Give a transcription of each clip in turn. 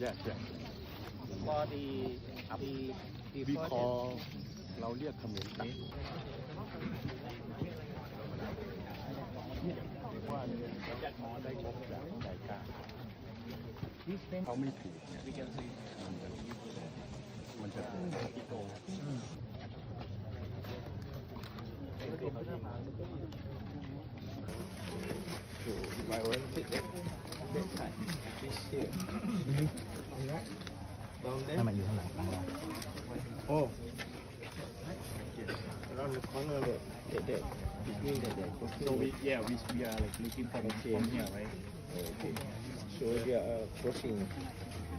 yes yes for the the the we call เราเรียกเขมรตัดเนี่ยเรียว่าเงินเขาได้งบจากรายการเขาไม่ถูกเนี่ยมันจะมันจะถูกที่โตถูกไว้ไว้เด็กเด็กไทย นั่นมันอยู่ข้างหลังข้างหลังโอ้เราของเราเด็กเด็ก between the day. So we, yeah, we, we are like looking for the okay. from here, right? Okay. So we are uh, crossing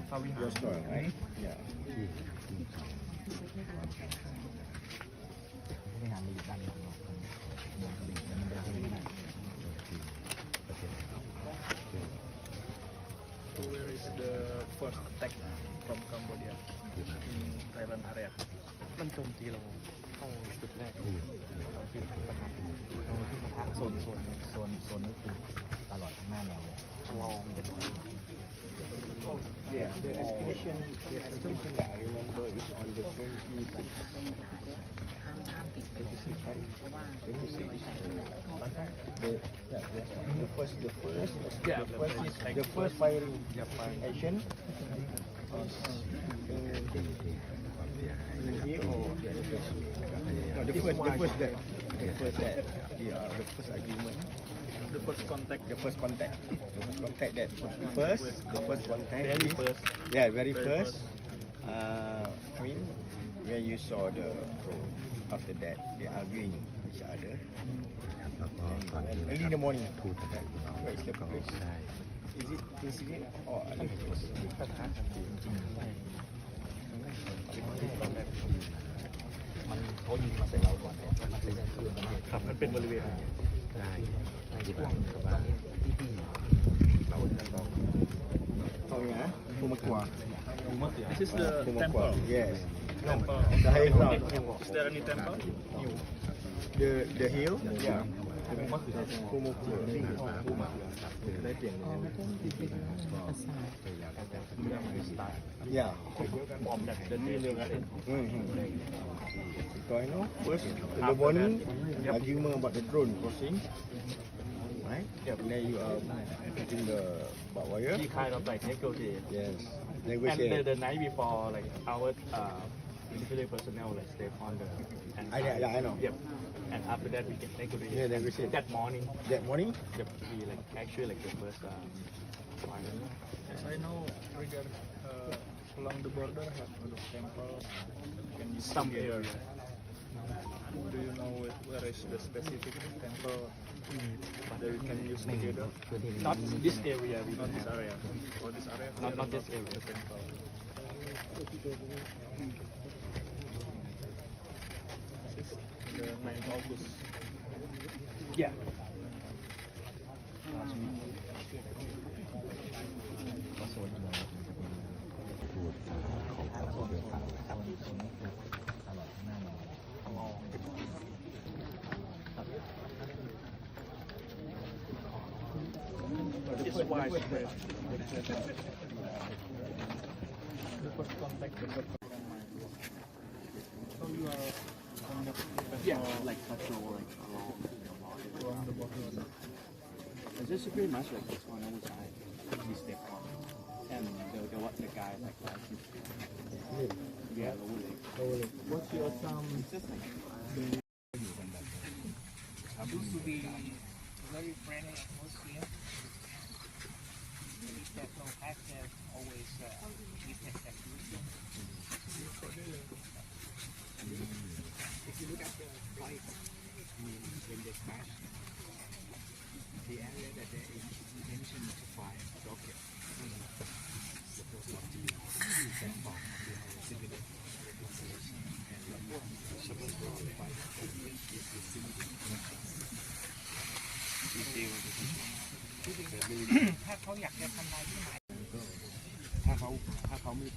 How we your store, right? Yeah. ไม่ได้หาไม่ได้ first attack from Cambodia in Thailand area มันโจมตีเรา เข้าจุดแรกเราที่ประทับเราที่ประทับโซนโซนโซนโซนนี้คือตลอดทั้งหน้าแนวเลยลองเป็น yeah the escalation the escalation that I remember is on the 20 the, yeah, the first, the first, Yeah, the the first, first act- the first firing action was in, in here or the other place? No, the first, the first that, the first that, yeah, the first agreement, the first contact. The first contact, the first contact that first, the first contact. very first. Yeah, very Very first. Uh, I mean, when you saw the after that they arguing each other. Early in the morning. Where is the place? Is it Kingsgate or other place? เหตุ ครับมันเป็นบริเวณ ได้ในที่หลังกับว่าที่พี่เราเรา Oh yeah, Pumakwa. this is the temple Yes. temple The high ground. is there any temple The the hill. Yeah. Yeah. from that the new garden Mm-hmm. I know first in the morning argument about the drone crossing. Right? And then you are putting the barbed wire. he kind of like negotiate Yes. and the, the night before like our uh individual personnel like Stefan the and I, yeah, yeah, I know. Yep. And after that we can take a negotiate. Yeah, then we see. That morning. That morning? Yep. We like actually like the first um, final. As I know regard uh, along the border have a lot of temples. Can Some area. Do you know where is the specific temple mm-hmm. that we can use together? Mm-hmm. Not this area. We not this area. Or this area. Not, not this area. The temple the main was Yeah. It's widespread. Yeah like patrol like along along the border. it's just pretty much like this one on the side he step on and the the what the guy like like his yeah lower leg What's your um? used to be very friendly atmosphere. If there's no access, always uh, we that solution. ถ้าเขาอยากจะทำลายที่ไหนถ้าเขาถ้าเขาไม่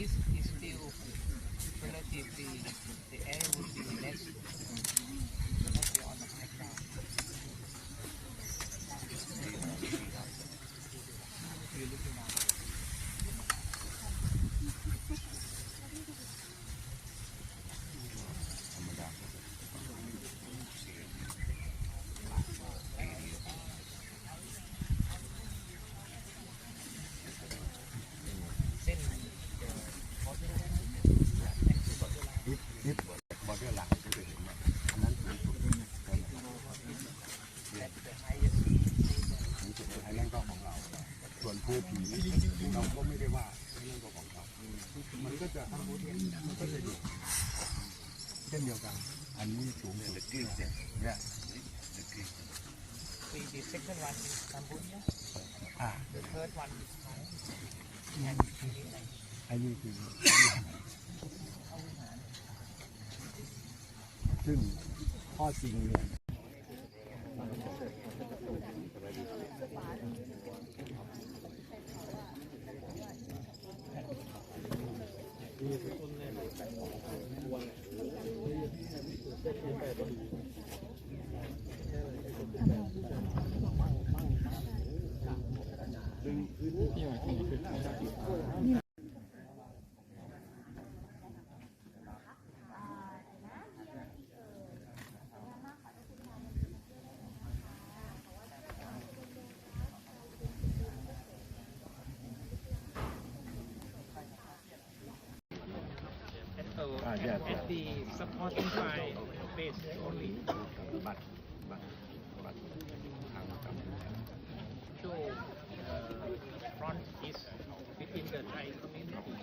is, is still relatively, the ก็ของเรา ส่วนภูผีเราก็ไม่ได้ว่าไอ้นั่นก็ของเรามันก็จะมันก็จะอยู่เช่นเดียวกัน อันนี้สูงสุดเนี่ย The, the second one is Cambodia, อ่า the third one is Thai, and the ไอ้นี่คือซึ่งข้อจริงเนี่ย and at the supporting by page only. But, but, but, so, front is uh, within the Thai community.